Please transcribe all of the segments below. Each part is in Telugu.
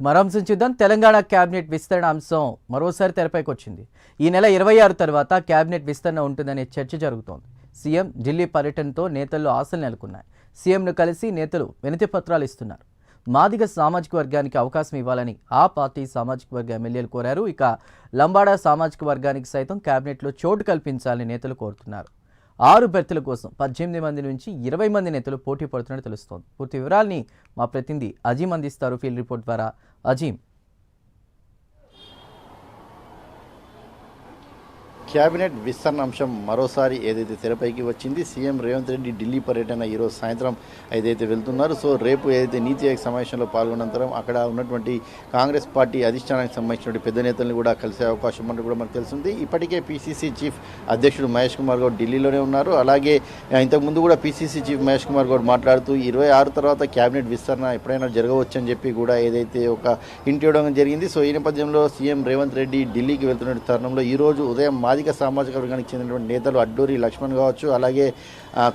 మరోంశం చూద్దాం. తెలంగాణ కేబినెట్ విస్తరణ అంశం మరోసారి తెరపైకి వచ్చింది ఈ నెల ఇరవై ఆరు తర్వాత కేబినెట్ విస్తరణ ఉంటుందనే చర్చ జరుగుతోంది. సీఎం ఢిల్లీ పర్యటనతో నేతల్లో ఆశలు నెలకొన్నాయి. సీఎంను కలిసి నేతలు వినతి పత్రాలు ఇస్తున్నారు. మాదిగ సామాజిక వర్గానికి అవకాశం ఇవ్వాలని ఆ పార్టీ సామాజిక వర్గ ఎమ్మెల్యేలు కోరారు. ఇక లంబాడా సామాజిక వర్గానికి సైతం కేబినెట్లో చోటు కల్పించాలని నేతలు కోరుతున్నారు. ఆరు బెర్తుల కోసం పద్దెనిమిది మంది నుంచి ఇరవై మంది నేతలు పోటీ పడుతున్నట్టు తెలుస్తోంది. పూర్తి వివరాల్ని మా ప్రతినిధి అజీం అందిస్తారు. ఫీల్డ్ రిపోర్ట్ ద్వారా అజీం కేబినెట్ విస్తరణ అంశం మరోసారి ఏదైతే తెరపైకి వచ్చింది సీఎం రేవంత్ రెడ్డి ఢిల్లీ పర్యటన ఈరోజు సాయంత్రం ఏదైతే వెళ్తున్నారు సో రేపు ఏదైతే నీతి ఆయోగ్ సమావేశంలో పాల్గొనంతరం అక్కడ ఉన్నటువంటి కాంగ్రెస్ పార్టీ అధిష్టానానికి సంబంధించిన పెద్ద నేతలను కూడా కలిసే అవకాశం ఉన్నట్టు కూడా మనకు తెలుస్తుంది. ఇప్పటికే పీసీసీ చీఫ్ అధ్యక్షుడు మహేష్ కుమార్ గౌడ్ ఢిల్లీలోనే ఉన్నారు. అలాగే ఇంతకుముందు కూడా పీసీసీ చీఫ్ మహేష్ కుమార్ గౌడ్ మాట్లాడుతూ ఇరవై ఆరు తర్వాత క్యాబినెట్ విస్తరణ ఎప్పుడైనా జరగవచ్చు అని చెప్పి కూడా ఏదైతే ఒక ఇంటి ఇవ్వడం జరిగింది. సో ఈ నేపథ్యంలో సీఎం రేవంత్ రెడ్డి ఢిల్లీకి వెళ్తున్న తరుణంలో ఈ రోజు ఉదయం మాది సామాజిక వర్గానికి చెందినటువంటి నేతలు అడ్డూరి లక్ష్మణ్ కావచ్చు అలాగే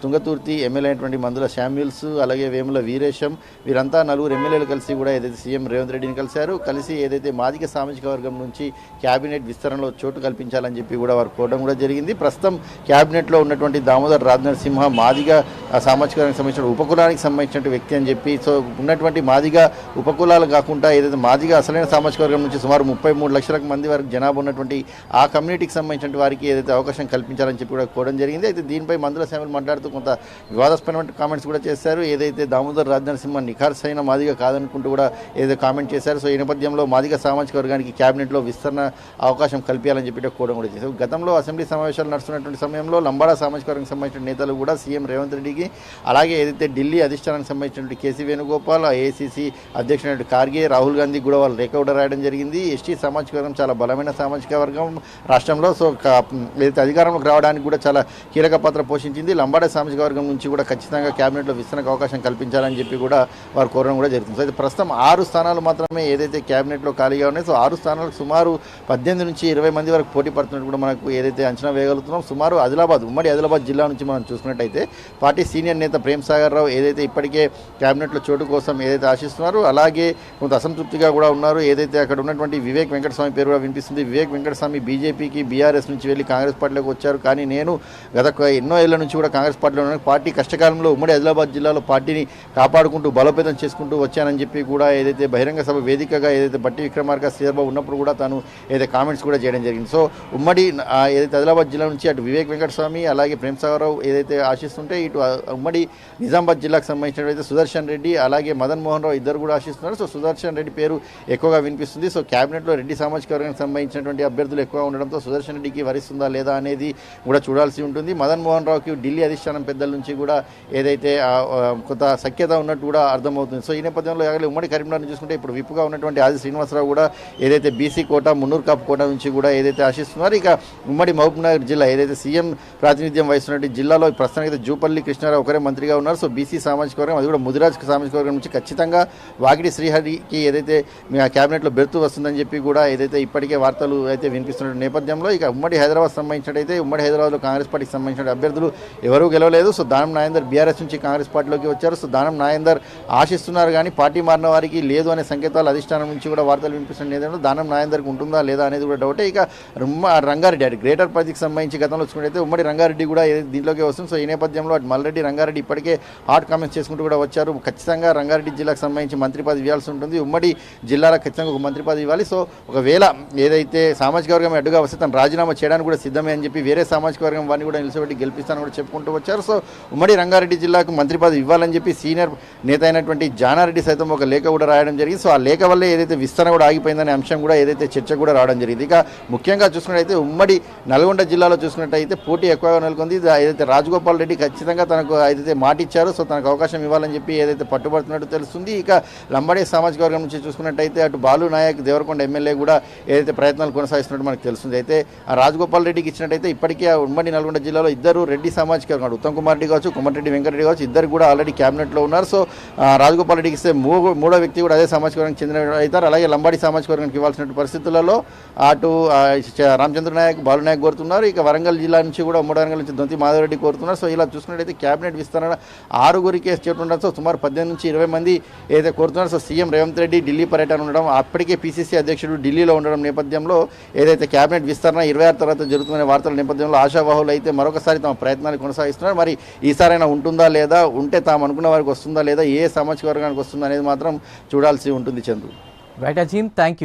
తుంగతుర్తి ఎమ్మెల్యే అయినటువంటి మందుల శామ్యుల్స్ అలాగే వేముల వీరేశం వీరంతా నలుగురు ఎమ్మెల్యేలు కలిసి కూడా ఏదైతే సీఎం రేవంత్ రెడ్డిని కలిశారు కలిసి ఏదైతే మాదిగ సామాజిక వర్గం నుంచి క్యాబినెట్ విస్తరణలో చోటు కల్పించాలని చెప్పి కూడా వారు కోరడం కూడా జరిగింది. ప్రస్తుతం క్యాబినెట్లో ఉన్నటువంటి దామోదర్ రాజనరసింహ మాదిగ సామాజిక వర్గానికి సంబంధించిన ఉపకులానికి సంబంధించిన వ్యక్తి అని చెప్పి సో ఉన్నటువంటి మాదిగ ఉపకులాలు కాకుండా ఏదైతే మాదిగ అసలైన సామాజిక వర్గం నుంచి సుమారు ముప్పై మూడు లక్షల మంది వరకు జనాభా ఉన్నటువంటి ఆ కమ్యూనిటీకి సంబంధించిన వారికి ఏదైతే అవకాశం కల్పించాలని చెప్పి కూడా కోరడం జరిగింది. అయితే దీనిపై మందుల సేవలు మాట్లాడుతూ కొంత వివాదాస్పదమైన కామెంట్స్ కూడా చేశారు. ఏదైతే దామోదర్ రాజనరసింహ నిఖార్సైన మాదిగ కాదనుకుంటూ కూడా ఏదైతే కామెంట్ చేశారు. సో ఈ నేపథ్యంలో మాదిగ సామాజిక వర్గానికి క్యాబినెట్లో విస్తరణ అవకాశం కల్పించాలని చెప్పి కోరడం కూడా చేశారు. గతంలో అసెంబ్లీ సమావేశాలు నడుస్తున్నటువంటి సమయంలో లంబాడా సామాజిక వర్గానికి సంబంధించిన నేతలు కూడా సీఎం రేవంత్ రెడ్డికి అలాగే ఏదైతే ఢిల్లీ అధిష్టానానికి సంబంధించినటువంటి కేసీ వేణుగోపాల్ ఏసీసీ అధ్యక్షుడు కార్గే రాహుల్ గాంధీ కూడా వాళ్ళు లేఖ రాయడం జరిగింది. ఎస్టీ సామాజిక వర్గం చాలా బలమైన సామాజిక వర్గం రాష్ట్రంలో. సో ఏదైతే అధికారంలోకి రావడానికి కూడా చాలా కీలక పాత్ర పోషించింది. లంబాడే సామాజిక వర్గం నుంచి కూడా ఖచ్చితంగా క్యాబినెట్లో విస్తరణకు అవకాశం కల్పించాలని చెప్పి కూడా వారు కోరడం కూడా జరుగుతుంది. సో అయితే ప్రస్తుతం ఆరు స్థానాలు మాత్రమే ఏదైతే క్యాబినెట్లో ఖాళీగా ఉన్నాయి సో ఆరు స్థానాలకు సుమారు పద్దెనిమిది నుంచి ఇరవై మంది వరకు పోటీ పడుతున్నట్టు కూడా మనకు ఏదైతే అంచనా వేయగలుగుతున్నాం. సుమారు ఆదిలాబాద్ ఉమ్మడి ఆదిలాబాద్ జిల్లా నుంచి మనం చూసుకున్నట్టయితే పార్టీ సీనియర్ నేత ప్రేమ్ సాగర్ రావు ఏదైతే ఇప్పటికే క్యాబినెట్లో చోటు కోసం ఏదైతే ఆశిస్తున్నారో అలాగే కొంత అసంతృప్తిగా కూడా ఉన్నారు. ఏదైతే అక్కడ ఉన్నటువంటి వివేక్ వెంకటస్వామి పేరు కూడా వినిపిస్తుంది. వివేక్ వెంకటస్వామి బీజేపీకి బీఆర్ఎస్ నుంచి వెళ్ళి కాంగ్రెస్ పార్టీలోకి వచ్చారు. కానీ నేను గత ఎన్నో ఏళ్ళ నుంచి కూడా కాంగ్రెస్ పార్టీలో ఉన్నాను. పార్టీ కష్టకాలంలో ఉమ్మడి ఆదిలాబాద్ జిల్లాలో పార్టీని కాపాడుకుంటూ బలోపేతం చేసుకుంటూ వచ్చానని చెప్పి కూడా ఏదైతే బహిరంగ సభ వేదికగా ఏదైతే బట్టి విక్రమార్క శ్రీధర్బాబు ఉన్నప్పుడు కూడా తాను ఏదైతే కామెంట్స్ కూడా చేయడం జరిగింది. సో ఉమ్మడి ఏదైతే ఆదిలాబాద్ జిల్లా నుంచి అటు వివేక్ వెంకటస్వామి అలాగే ప్రేమసాగరరావు ఏదైతే ఆశిస్తుంటే ఇటు ఉమ్మడి నిజామాబాద్ జిల్లాకు సంబంధించినట్లయితే సుదర్శన్ రెడ్డి అలాగే మదన్ మోహన్ రావు ఇద్దరు కూడా ఆశిస్తున్నారు. సో సుదర్శన్ రెడ్డి పేరు ఎక్కువగా వినిపిస్తుంది. సో క్యాబినెట్లో రెడ్డి సామాజిక వర్గానికి సంబంధించినటువంటి అభ్యర్థులు ఎక్కువగా ఉండడంతో సుదర్శన్ రెడ్డికి వరిస్తుందా లేదా అనేది కూడా చూడాల్సి ఉంటుంది. మదన్ మోహన్ రావుకి ఢిల్లీ అధిష్టానం పెద్దల నుంచి కూడా ఏదైతే కొంత సఖ్యత ఉన్నట్టు కూడా అర్థమవుతుంది. సో ఈ నేపథ్యంలో అలాగే ఉమ్మడి కరీంనగర్ చూసుకుంటే ఇప్పుడు విప్పుగా ఉన్నటువంటి ఆది శ్రీనివాసరావు కూడా ఏదైతే బీసీ కోట మున్నూరు కాపు కోట నుంచి కూడా ఏదైతే ఆశిస్తున్నారో ఇక ఉమ్మడి మహబూబ్నగర్ జిల్లా ఏదైతే సీఎం ప్రాతినిధ్యం వహిస్తున్నటువంటి జిల్లాలో ప్రస్తుతానికి అయితే జూపల్లి కృష్ణారావు ఒకరే మంత్రిగా ఉన్నారు. సో బీసీ సామాజిక వర్గం అది కూడా ముదిరాజ్ సామాజిక వర్గం నుంచి ఖచ్చితంగా వాగిడి శ్రీహరికి ఏదైతే మీ ఆ క్యాబినెట్లో బెర్తు వస్తుందని చెప్పి కూడా ఏదైతే ఇప్పటికే వార్తలు అయితే వినిపిస్తున్న నేపథ్యంలో ఇక ఉమ్మడి హైదరాబాద్ సంబంధించినట్టయితే ఉమ్మడి హైదరాబాద్లో కాంగ్రెస్ పార్టీకి సంబంధించిన అభ్యర్థులు ఎవరూ గెలవలేదు. సో దానం నాయందర్ బీఆర్ఎస్ నుంచి కాంగ్రెస్ పార్టీలోకి వచ్చారు. సో దానం నాయందర్ ఆశిస్తున్నారు కానీ పార్టీ మారిన వారికి లేదు అనే సంకేతాలు అధిష్టానం నుంచి కూడా వార్తలు వినిపిస్తుంది ఏదైనా దానం నాయందర్కి ఉంటుందా లేదా అనేది కూడా డౌటే. ఇక రంగారెడ్డి అటు గ్రేటర్ పరిధికి సంబంధించి గతంలో చూసుకుంటే ఉమ్మడి రంగారెడ్డి కూడా దీంట్లోకి వస్తుంది. సో ఈ నేపథ్యంలో అటు మల్రెడ్డి రంగారెడ్డి ఇప్పటికే హాట్ కామెంట్స్ చేసుకుంటూ కూడా వచ్చారు. ఖచ్చితంగా రంగారెడ్డి జిల్లాకు సంబంధించి మంత్రి పదవి ఇవ్వాల్సి ఉంటుంది. ఉమ్మడి జిల్లాలో ఖచ్చితంగా ఒక మంత్రి పదవి ఇవ్వాలి. సో ఒకవేళ ఏదైతే సామాజిక వర్గం అడ్డుగా వస్తే తను రాజీనామా చేయడానికి కూడా సిద్ధమే అని చెప్పి వేరే సామాజిక వర్గం వారిని కూడా నిలిచిపెట్టి గెలిపిస్తానని కూడా చెప్పుకుంటూ వచ్చారు. సో ఉమ్మడి రంగారెడ్డి జిల్లాకు మంత్రి పదవి ఇవ్వాలని చెప్పి సీనియర్ నేత అయినటువంటి జానారెడ్డి సైతం ఒక లేఖ కూడా రాయడం జరిగింది. సో ఆ లేఖ వల్లే ఏదైతే విస్తరణ కూడా ఆగిపోయిందనే అంశం కూడా ఏదైతే చర్చ కూడా రావడం జరిగింది. ఇక ముఖ్యంగా చూసుకున్నట్టయితే ఉమ్మడి నల్గొండ జిల్లాలో చూసుకున్నట్టయితే పోటీ ఎక్కువగా నెలకొంది. ఏదైతే రాజగోపాల్ రెడ్డి ఖచ్చితంగా తనకు ఏదైతే మాట ఇచ్చారో సో తనకు అవకాశం ఇవ్వాలని చెప్పి ఏదైతే పట్టుబడుతున్నట్టు తెలుస్తుంది. ఇక లంబడే సామాజిక వర్గం నుంచి చూసుకున్నట్టయితే అటు బాలు నాయక్ దేవరకొండ ఎమ్మెల్యే కూడా ఏదైతే ప్రయత్నాలు కొనసాగిస్తున్నట్టు మనకు తెలుస్తుంది. అయితే ఆ రాజగోపాల్ రెడ్డికి ఇచ్చినట్టయితే ఇప్పటికే ఉమ్మడి నల్గొండ జిల్లాలో ఇద్దరు రెడ్డి సామాజిక వర్గం ఉత్తమ్ కుమార్ రెడ్డి కావచ్చు కొమ్మటిరెడ్డి వెంకటరెడ్డి కావచ్చు ఇద్దరు కూడా ఆల్రెడీ క్యాబినెట్లో ఉన్నారు. సో రాజగోపాల్ రెడ్డికి ఇస్తే మూడో వ్యక్తి కూడా అదే సామాజిక వర్గానికి చెందిన అవుతారు. అలాగే లంబాడి సామాజిక వర్గానికి ఇవ్వాల్సిన పరిస్థితులలో అటు రామచంద్ర నాయక్ బాలు నాయక్ కోరుతున్నారు. ఇక వరంగల్ జిల్లా నుంచి కూడా ఉమ్మడి వరంగల్ నుంచి దొంతి మాధవరెడ్డి కోరుతున్నారు. సో ఇలా చూసుకున్నట్టయితే క్యాబినెట్ విస్తరణ ఆరుగురికి చోటు ఉండడం సో సుమారు పద్దెనిమిది నుంచి ఇరవై మంది ఏదైతే కోరుతున్నారు సో సీఎం రేవంత్ రెడ్డి ఢిల్లీ పర్యటన ఉండడం అప్పటికే పీసీసీ అధ్యక్షుడు ఢిల్లీలో ఉండడం నేపథ్యంలో ఏదైతే క్యాబినెట్ విస్తరణ ఇరవై ఆరు తర్వాత జరుగుతున్న వార్తల నేపథ్యంలో ఆశావాహులు అయితే మరొకసారి తమ ప్రయత్నాన్ని కొనసాగిస్తున్నారు. మరి ఈసారైనా ఉంటుందా లేదా? ఉంటే తాము అనుకున్న వారికి వస్తుందా లేదా? ఏ సామాజిక వర్గానికి వస్తుందా అనేది మాత్రం చూడాల్సి ఉంటుంది చంద్రు రైట్ అజీమ్ థ్యాంక్